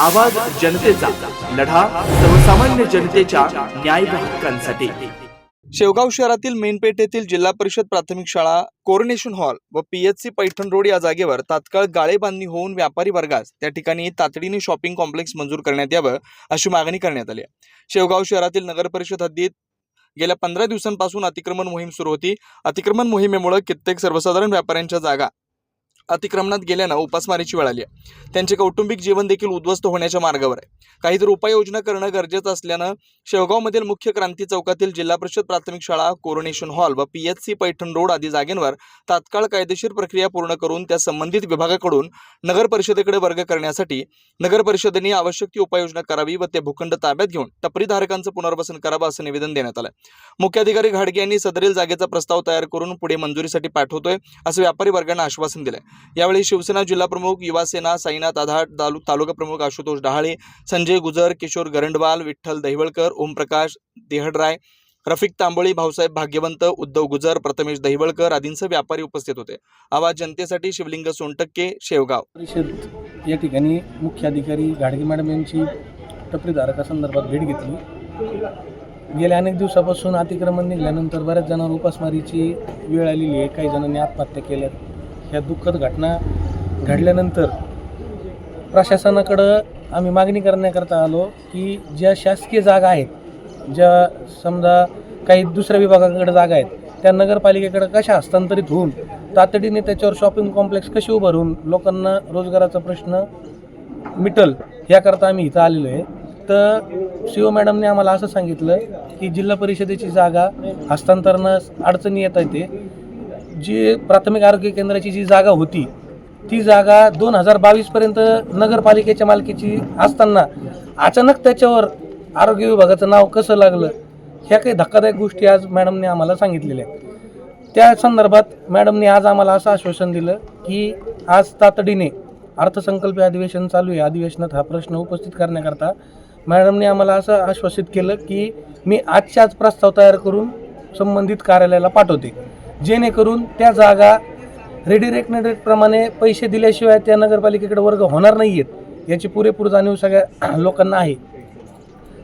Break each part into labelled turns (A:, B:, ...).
A: आवाज जनतेचा लढा सर्वसामान्य जनतेच्या न्याय हक्कांसाठी.
B: शेवगाव शहरातील मेनपेठ येथील जिल्हा परिषद प्राथमिक शाळा कोरोनेशन हॉल व पीएचसी पैठण रोड या जागेवर तात्काळ गाळे बांधणी होऊन व्यापारी वर्गास त्या ठिकाणी तातडीने शॉपिंग कॉम्प्लेक्स मंजूर करण्यात यावं अशी मागणी करण्यात आली शेवगाव शहरातील नगर परिषद हद्दीत गेल्या पंधरा दिवसांपासून अतिक्रमण मोहीम सुरू होती. अतिक्रमण मोहिमेमुळे कित्येक सर्वसाधारण व्यापाऱ्यांच्या जागा अतिक्रमणात गेल्यानं उपासमारीची वेळ आली आहे. त्यांचे कौटुंबिक जीवन देखील उद्ध्वस्त होण्याच्या मार्गावर आहे. काहीतरी उपाययोजना करणं गरजेचं असल्यानं शेवगावमधील मुख्य क्रांती चौकातील जिल्हा परिषद प्राथमिक शाळा कोरोनेशन हॉल व P H C Paithan road आदी जागेंवर तात्काळ कायदेशीर प्रक्रिया पूर्ण करून त्या संबंधित विभागाकडून नगर परिषदेकडे वर्ग करण्यासाठी नगर परिषदेने आवश्यक ती उपाययोजना करावी व ते भूखंड ताब्यात घेऊन टपरीधारकांचं पुनर्वसन करावं असं निवेदन देण्यात आलं मुख्याधिकारी घाडगे यांनी सदरील जागेचा प्रस्ताव तयार करून पुढे मंजुरीसाठी पाठवतोय असं व्यापारी वर्गांना आश्वासन दिलंय. यावेळी शिवसेना जिल्हा प्रमुख युवासेना साईनाथ आधाट तालु तालुका प्रमुख आशुतोष डहाळे संजय गुजर किशोर गरंडवाल विठ्ठल दहिवळकर ओमप्रकाश देहडराय रफिक तांबोळी भाऊसाहेब भाग्यवंत उद्धव गुजर प्रथमेश दहिवळकर आदींसह व्यापारी उपस्थित होते. आवाज जनतेसाठी शिवलिंग सोनटक्के शेवगाव.
C: परिषद या ठिकाणी मुख्य अधिकारी घाडगे मॅडम यांची टपरीधारकासंदर्भात भेट घेतली. गेल्या अनेक दिवसापासून अतिक्रमण निघाल्यानंतर बऱ्याच जणांवर उपासमारीची वेळ आलेली आहे. काही जणांनी आत्महत्या केल्यात. ह्या दुःखद घटना घडल्यानंतर प्रशासनाकडं आम्ही मागणी करण्याकरता आलो की ज्या शासकीय जागा आहेत ज्या समजा काही दुसऱ्या विभागाकडे जागा आहेत त्या नगरपालिकेकडे कशा हस्तांतरित होऊन तातडीने त्याच्यावर शॉपिंग कॉम्प्लेक्स कसे उभारून लोकांना रोजगाराचा प्रश्न मिटल याकरता आम्ही इथं आलेलो आहे. तर शिव मॅडमने आम्हाला असं सांगितलं की जिल्हा परिषदेची जागा हस्तांतरणास अडचणी येत आहे ते जी प्राथमिक आरोग्य केंद्राची जी जागा होती ती जागा दोन हजार बावीसपर्यंत नगरपालिकेच्या मालकीची असताना अचानक त्याच्यावर आरोग्य विभागाचं नाव कसं लागलं ह्या काही धक्कादायक गोष्टी आज मॅडमने आम्हाला सांगितलेल्या आहेत. त्या संदर्भात मॅडमने आज आम्हाला असं आश्वासन दिलं की आज तातडीने अर्थसंकल्पीय अधिवेशन चालू आहे. अधिवेशनात हा प्रश्न उपस्थित करण्याकरता मॅडमने आम्हाला असं आश्वासित केलं की मी आजच्या आज प्रस्ताव तयार करून संबंधित कार्यालयाला पाठवते. जेणेकरून त्या जागा रेडिरेक्नेटेडप्रमाणे पैसे दिल्याशिवाय त्या नगरपालिकेकडे वर्ग होणार नाही आहेत याची पुरेपूर जाणीव सगळ्या लोकांना आहे.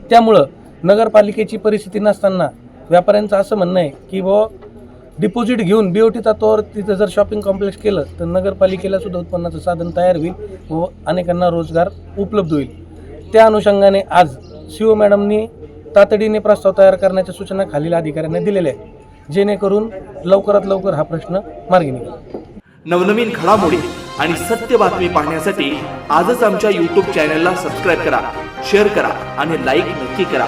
C: त्यामुळं नगरपालिकेची परिस्थिती नसताना व्यापाऱ्यांचं असं म्हणणं आहे की व डिपॉझिट घेऊन बी ओ टी तत्वावर तिथं जर शॉपिंग कॉम्प्लेक्स केलं तर नगरपालिकेला सुद्धा उत्पन्नाचं साधन तयार होईल व अनेकांना रोजगार उपलब्ध होईल. त्या अनुषंगाने आज शिव मॅडमनी तातडीने प्रस्ताव तयार करण्याच्या सूचना खालील अधिकाऱ्यांना दिलेल्या आहेत. जेणेकरून लवकरात लवकर हा प्रश्न मार्गी निघेल.
A: नवनवीन घडामोडी आणि सत्य बातमी पाहण्यासाठी आजच आमच्या यूट्यूब चॅनलला सबस्क्राईब करा शेअर करा आणि लाईक नक्की करा.